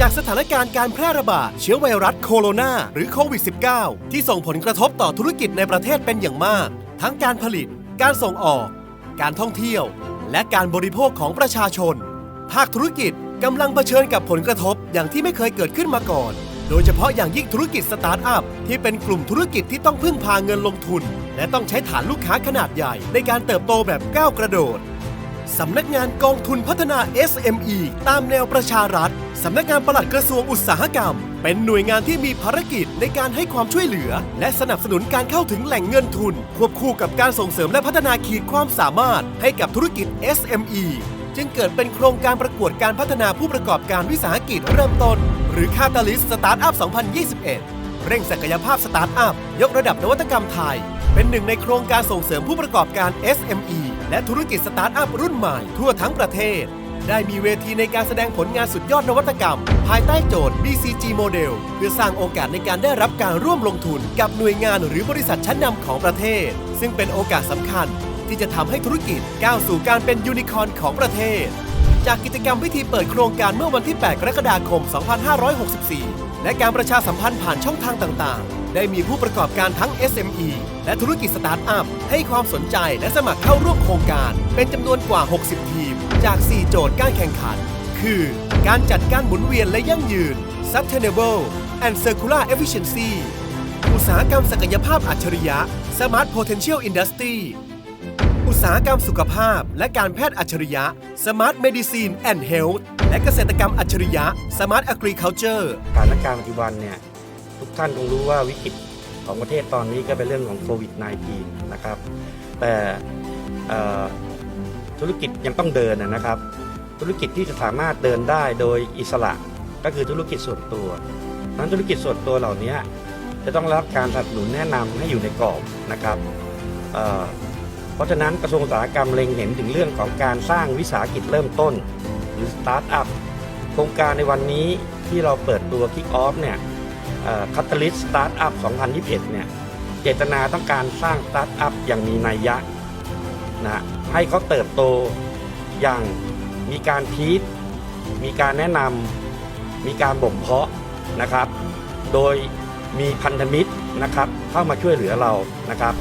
จากสถานการณ์การแพร่ระบาดเชื้อไวรัสโคโรนาหรือโควิด -19 ที่ส่งผลกระทบต่อธุรกิจในประเทศเป็นอย่างมาก ทั้งการผลิต การส่งออก การท่องเที่ยว และการบริโภคของประชาชน ภาคธุรกิจกำลังเผชิญกับผลกระทบอย่างที่ไม่เคยเกิดขึ้นมาก่อน โดยเฉพาะอย่างยิ่งธุรกิจสตาร์ทอัพที่เป็นกลุ่มธุรกิจที่ต้องพึ่งพาเงินลงทุน และต้องใช้ฐานลูกค้าขนาดใหญ่ในการเติบโตแบบก้าวกระโดด สำนักงานกองทุนพัฒนา SME ตามแนวประชารัฐ สำนักงานปลัดกระทรวงอุตสาหกรรม เป็นหน่วยงานที่มีภารกิจในการให้ความช่วยเหลือ และสนับสนุนการเข้าถึงแหล่งเงินทุน ควบคู่กับการส่งเสริมและพัฒนาขีดความสามารถให้กับธุรกิจ SME จึงเกิดเป็นโครงการประกวดการพัฒนาผู้ประกอบการวิสาหกิจเริ่มต้น หรือ Catalyst Startup 2021 เร่งศักยภาพสตาร์ทอัพยกระดับนวัตกรรมไทย เป็นหนึ่งในโครงการส่งเสริมผู้ประกอบการ SME และธุรกิจสตาร์ทอัพรุ่นใหม่ทั่วทั้งประเทศ ได้มีเวทีในการแสดงผลงานสุดยอดนวัตกรรม ภายใต้โจทย์ BCG Model เพื่อสร้างโอกาสในการได้รับการร่วมลงทุนกับหน่วยงานหรือบริษัทชั้นนำของประเทศ ซึ่งเป็นโอกาสสำคัญ ที่จะทำให้ธุรกิจก้าวสู่การเป็นยูนิคอร์นของประเทศ จากกิจกรรมพิธีเปิดโครงการเมื่อวันที่ 8 กรกฎาคม 2564 และการประชาสัมพันธ์ผ่านช่องทางต่างๆ ได้มีผู้ประกอบการทั้ง SME และธุรกิจสตาร์ทอัพ ให้ความสนใจและสมัครเข้าร่วมโครงการ เป็นจำนวนกว่า 60 ทีม จาก 4 โจทย์การแข่งขัน คือ การจัดการหมุนเวียนและยั่งยืน Sustainable and Circular Efficiency อุตสาหกรรมศักยภาพอัจฉริยะ Smart Potential Industry อุตสาหกรรมสุขภาพ และการแพทย์อัจฉริยะ Smart Medicine and Health และเกษตรกรรมอัจฉริยะ Smart Agriculture สถานการณ์ปัจจุบันเนี่ย ท่านคงรู้ว่าวิกฤตของประเทศตอนนี้ก็เป็นเรื่องของโควิด -19 นะครับ แต่ธุรกิจยังต้องเดินนะครับ ธุรกิจที่จะสามารถเดินได้โดยอิสระก็คือธุรกิจส่วนตัวนั้นธุรกิจส่วนตัวเหล่านี้จะต้องรับการสนับสนุนแนะนำให้อยู่ในกรอบนะครับเเพราะฉะนั้นกระทรวงอุตสาหกรรมเล็งเห็นถึงเรื่องของการสร้างวิสาหกิจเริ่มต้น หรือสตาร์ทอัพโครงการในวันนี้ที่เราเปิดตัว Kick Off เนี่ย คัตลิสสตาร์ทอัพ 2021 เนี่ย เจตนาต้องการสร้างสตาร์ทอัพอย่างมีนัยยะนะให้เขาเติบโตอย่างมีการทีทมีการแนะนำมีการบ่มเพาะนะครับ โดยมีพันธมิตรนะครับเข้ามาช่วยเหลือเรานะครับ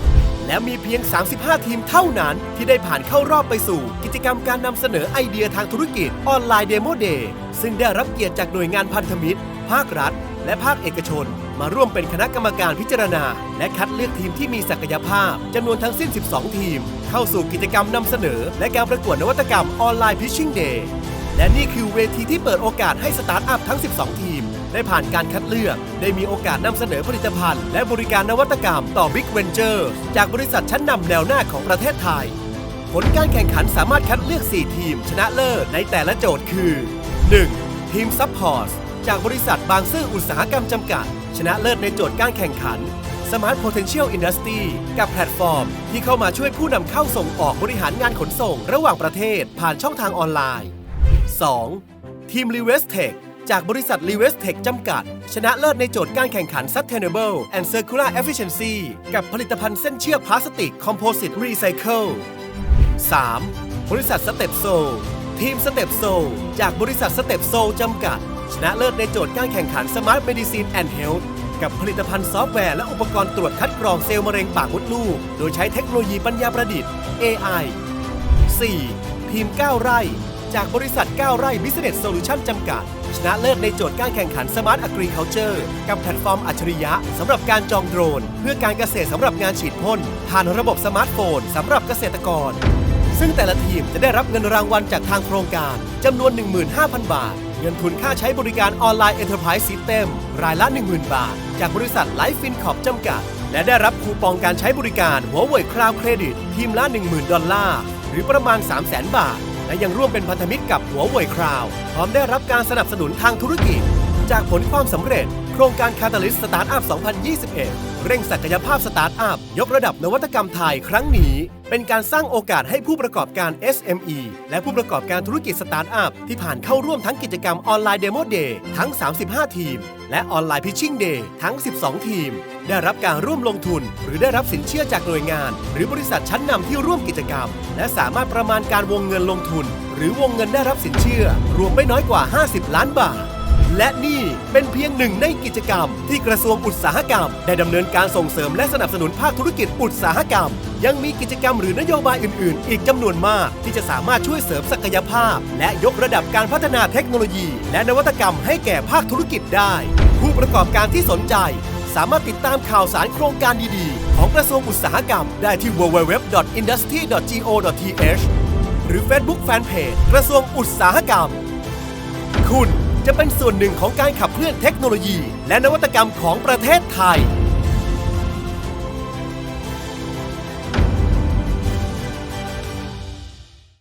และมีเพียง 35 ทีมเท่านั้นที่ได้ผ่านเข้ารอบไปสู่ กิจกรรมการนำเสนอไอเดียทางธุรกิจออนไลน์เดโมเดย์ซึ่งได้รับเกียรติจากหน่วยงานพันธมิตร ภาครัฐ และภาคเอกชน มาร่วมเป็นคณะกรรมการพิจารณา และคัดเลือกทีมที่มีศักยภาพจำนวนทั้งสิ้น 12 ทีม เข้าสู่กิจกรรมนำเสนอ และการประกวดนวัตกรรมออนไลน์พิชชิ่งเดย์และนี่คือเวทีที่เปิดโอกาสให้สตาร์ทอัพทั้ง 12 ทีม ได้ผ่านการคัดเลือก ได้มีโอกาสนำเสนอผลิตภัณฑ์ และบริการนวัตกรรมต่อ Big Venture จากบริษัทชั้นนำแนวหน้าของประเทศไทย ผลการแข่งขันสามารถคัดเลือก 4 ทีม ชนะเลิศในแต่ละโจทย์คือ 1. ทีมซัพพอร์ต จากบริษัทบางซื่ออุตสาหกรรมจำกัด ชนะเลิศในโจทย์การแข่งขัน Smart Potential Industry กับแพลตฟอร์ม ที่เข้ามาช่วยผู้นำเข้าส่งออกบริหารงานขนส่งระหว่างประเทศผ่านช่องทางออนไลน์ 2. ทีม l i v e s t e c h จากบริษัท l i v e s t e c h จำกัด ชนะเลิศในโจทย์การแข่งขัน Sustainable and Circular Efficiency กับผลิตภัณฑ์เส้นเชือกพลาสติก Composite Recycle 3. บริษัทสเต็ปโซทีมสเต็ปโซจากบริษัทสเต็ปโซจำกัด ชนะเลิศในโจทย์การแข่งขัน Smart Medicine and Health กับผลิตภัณฑ์ซอฟต์แวร์และอุปกรณ์ตรวจคัดกรองเซลล์มะเร็งปากมดลูก โดยใช้เทคโนโลยีปัญญาประดิษฐ์ AI 4. ทีม 9 ไร่ จากบริษัท 9 ไร่ Business Solution จำกัด ชนะเลิศในโจทย์การแข่งขัน Smart Agriculture กับแพลตฟอร์มอัจฉริยะสำหรับการจองโดรน เพื่อการเกษตรสำหรับงานฉีดพ่นผ่านระบบสมาร์ทโฟนสำหรับเกษตรกร ซึ่งแต่ละทีมจะได้รับเงินรางวัลจากทางโครงการจำนวน 15,000 บาท เงินทุนค่าใช้บริการออนไลน์ Enterprise System รายละ 10,000 บาท จากบริษัท Life FinCorp จำกัด และได้รับคูปองการใช้บริการหัวเว่ยคราวเครดิตทีมละ 10,000 ดอลลาร์ หรือประมาณ 300,000 บาท และยังร่วมเป็นพันธมิตรกับหัวเว่ยคราว พร้อมได้รับการสนับสนุนทางธุรกิจ จากผลความสำเร็จ โครงการ Catalyst Startup 2021 เร่งศักยภาพสตาร์ทอัพ ยกระดับนวัตกรรมไทยครั้งนี้ เป็นการสร้างโอกาสให้ผู้ประกอบการ SME และผู้ประกอบการธุรกิจสตาร์ทอัพ ที่ผ่านเข้าร่วมทั้งกิจกรรมออนไลน์เดโมเดย์ทั้ง 35 ทีม และออนไลน์พิชชิ่งเดย์ทั้ง 12 ทีม ได้รับการร่วมลงทุน หรือได้รับสินเชื่อจากหน่วยงาน หรือบริษัทชั้นนำที่ร่วมกิจกรรม และสามารถประมาณการวงเงินลงทุน หรือวงเงินได้รับสินเชื่อ รวมไม่น้อยกว่า 50 ล้านบาท และนี่เป็นเพียงหนึ่งในกิจกรรม ที่กระทรวงอุตสาหกรรม ได้ดำเนินการส่งเสริมและสนับสนุนภาคธุรกิจอุตสาหกรรม ยังมีกิจกรรมหรือนโยบายอื่น ๆ อีกจำนวนมาก ที่จะสามารถช่วยเสริมศักยภาพ และยกระดับการพัฒนาเทคโนโลยี และนวัตกรรมให้แก่ภาคธุรกิจได้ ผู้ประกอบการที่สนใจ สามารถติดตามข่าวสารโครงการดีๆ ของกระทรวงอุตสาหกรรม ได้ที่ www.industry.go.th หรือ Facebook Fanpage กระทรวงอุตสาหกรรม คุณ จะเป็นส่วนหนึ่งของการขับเคลื่อนเทคโนโลยี และนวัตกรรมของประเทศไทย